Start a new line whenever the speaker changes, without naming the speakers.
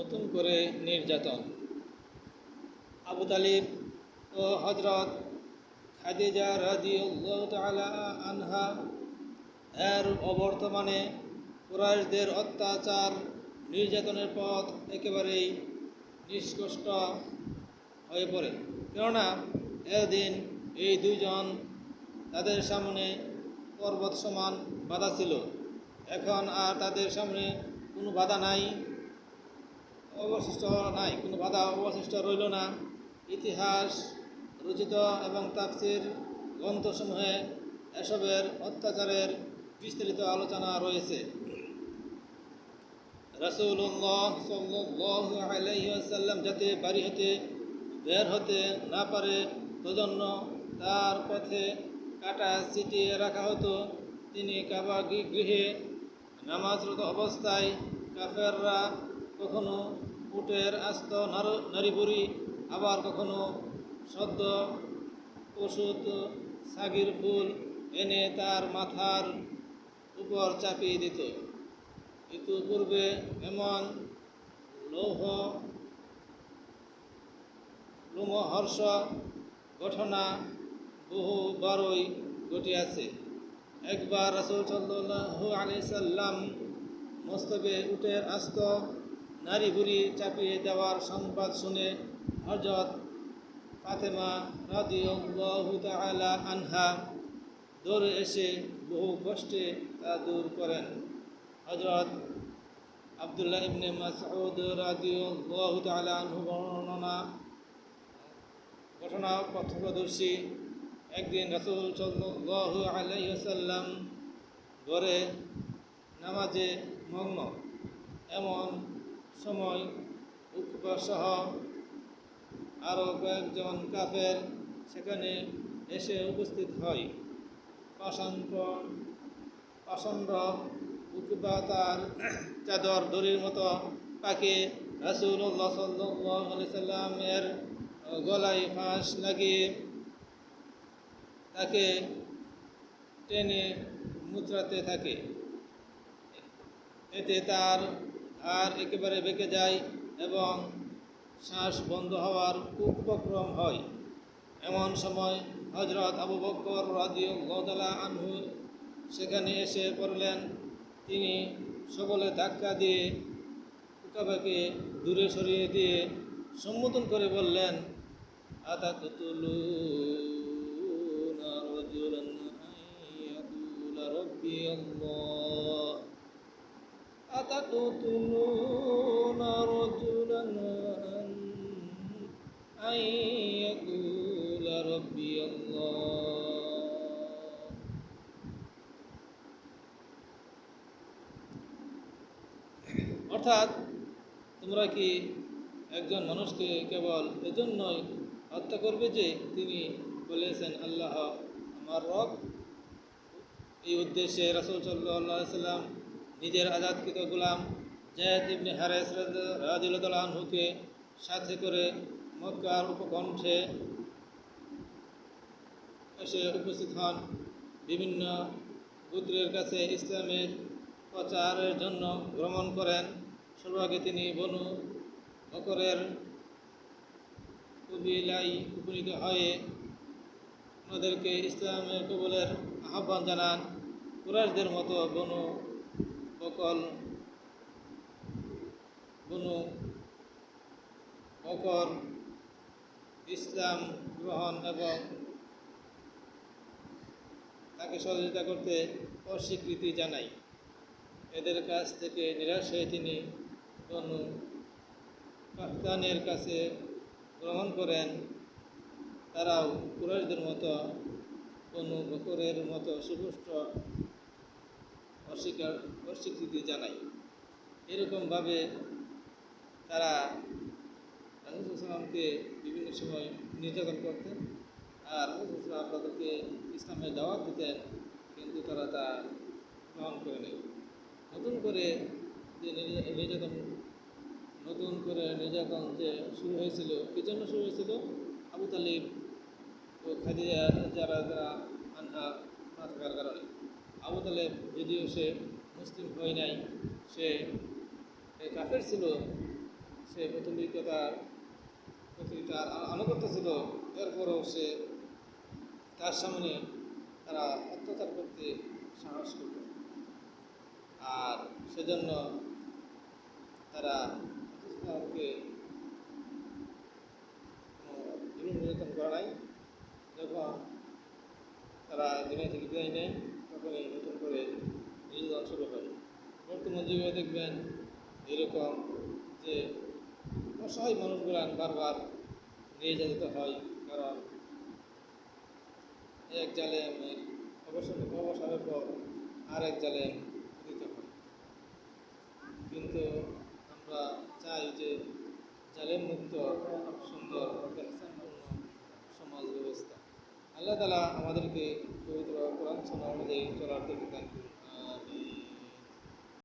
নতুন করে নির্যাতন। আবু তালিব ও হজরত খাদিজা তাআলা আনহা এর অবর্তমানে কুরাইশদের অত্যাচার, নির্যাতনের পথ একেবারেই নিষ্কষ্ট হয়ে পড়ে। কেননা এদিন এই দুইজন তাদের সামনে পর্বত সমান বাধা ছিল। এখন আর তাদের সামনে কোনো বাধা নাই। অবশিষ্ট নাই, কোনো বাধা অবশিষ্ট রইল না। ইতিহাস রচিত এবং তাফসির গ্রন্থসমূহে এসবের অত্যাচারের বিস্তারিত আলোচনা রয়েছে। রাসূলুল্লাহ সাল্লাল্লাহু যাতে বাড়ি হতে, বের হতে না পারে তজন্য তার পথে কাটা ছিটিয়ে রাখা হতো। তিনি কাবা গৃহে নামাজরত অবস্থায় কাফেররা কখনো উটের আস্ত নার- নারীবুড়ি আবার কখনো সদ্য ওষুধ, সাগির ফুল এনে তার মাথার উপর চাপিয়ে দিত। ইতিপূর্বে এমন লৌহ লোমহর্ষ ঘটনা বহুবারই ঘটিয়াছে একবার রাসুল সাল্লাল্লাহু আলাইহি সাল্লাম মস্তকে উটের আস্ত নারী বুড়ি চাপিয়ে দেওয়ার সংবাদ শুনে হজরত ফাতেমা রাদিয়াল্লাহু তাআলা আনহা দৌড়ে এসে বহু কষ্টে তা দূর করেন। হজরত আবদুল্লাহ ইবনে মাসউদ রাদিয়াল্লাহু তাআলা আনহু বর্ণনা, ঘটনা পথপ্রদর্শী। একদিন রাসূল সাল্লাল্লাহু আলাইহি ওয়াসাল্লাম ঘরে নামাজে মগ্ন। এমন সময় উকবা সহ আরও কয়েকজন কাফের সেখানে এসে উপস্থিত হয়। পাষাণ্ড পাষণ্ড উকবা তার চাদর দড়ির মতো পাকে রাসূলুল্লাহ সাল্লাল্লাহু আলাইহি সাল্লামের গলায় ফাঁস লাগিয়ে তাকে টেনে মুচড়াতে থাকে। এতে তার আর একেবারে বেঁকে যায় এবং শ্বাস বন্ধ হওয়ার উপক্রম হয়। এমন সময় হজরত আবু বক্কর বকর রাদিয়াল্লাহু আনহু সেখানে এসে পড়লেন। তিনি সকলে ধাক্কা দিয়ে উকাবাকে দূরে সরিয়ে দিয়ে সম্বোধন করে বললেন রাজুলান আইয়াকুলা রাব্বি আল্লাহ? أتقتلون رجلا أن يقول ربي الله অর্থাৎ তোমরা কি একজন মানুষকে কেবল এজন্যই হত্যা করবে যে তিনি বলেছেন আল্লাহ আমার রব এই উদ্দেশ্যে রাসুল সাল্লাহ সাল্লাম নিজের আজাদকৃত গোলাম জায়দ ইবনে হারেস রাজিউল্লাহ আনহুকে সাথে করে মক্কার উপকণ্ঠে এসে উপস্থিত হন। বিভিন্ন গোত্রের কাছে ইসলামের প্রচারের জন্য ভ্রমণ করেন। সর্বাগে তিনি বনু বকরের কবিলায় উপনীত হয়ে ওনাদেরকে ইসলামের কবলের আহ্বান জানান। কুরাশদের মতো বনু বকল, বনু বকর ইসলাম গ্রহণ এবং তাকে সহযোগিতা করতে অস্বীকৃতি জানাই। এদের কাছ থেকে নিরাশ হয়ে তিনি বনু কাহতানের কাছে গ্রহণ করেন। তারাও কুরাশদের মতো বনু বকরের মতো সুপুষ্ট অস্বীকার, অস্বীকৃতি জানায় এরকমভাবে তারা রাহুসালামকে বিভিন্ন সময় নির্যাতন করতেন আর রাহুসালাম তাদেরকে ইসলামের দাওয়াত দিতেন, কিন্তু তারা তা গ্রহণ করে নেই। নতুন করে যে নির্যা- নির্যাতন, নতুন করে নির্যাতন যে শুরু হয়েছিল, কী জন্য শুরু হয়েছিল? আবু তালিব ও খাদিজা যারা যারা আনহা না থাকার কারণে। আবু তালেব যদিও সে মুসলিম হয় নাই, সে কাফের ছিল, সে পতলিকতার প্রতি তার আনুগত্য ছিল, এরপরও সে তার সামনে তারা অত্যাচার করতে সাহস করত। আর সেজন্য তারা ইসলামকে নির্যাতন করা নাই। যখন তারা দুনিয়া থেকে বিদায় নেয় তখনই নতুন করে নির্যাতন শুরু হয়। বর্তমান যুগে দেখবেন এরকম যে অসহায় মানুষগুলান বারবার নির্যাতিত হয় কারণ এক জালেমের অবসর অবসরের পর আরেক জালেম দিতে হয়। কিন্তু আমরা চাই যে জালেম মুক্ত সুন্দর সমাজ ব্যবস্থা। আল্লাহ তালা আমাদেরকে পবিত্র কোরআন সোনা অনুযায়ী চলার থেকে দান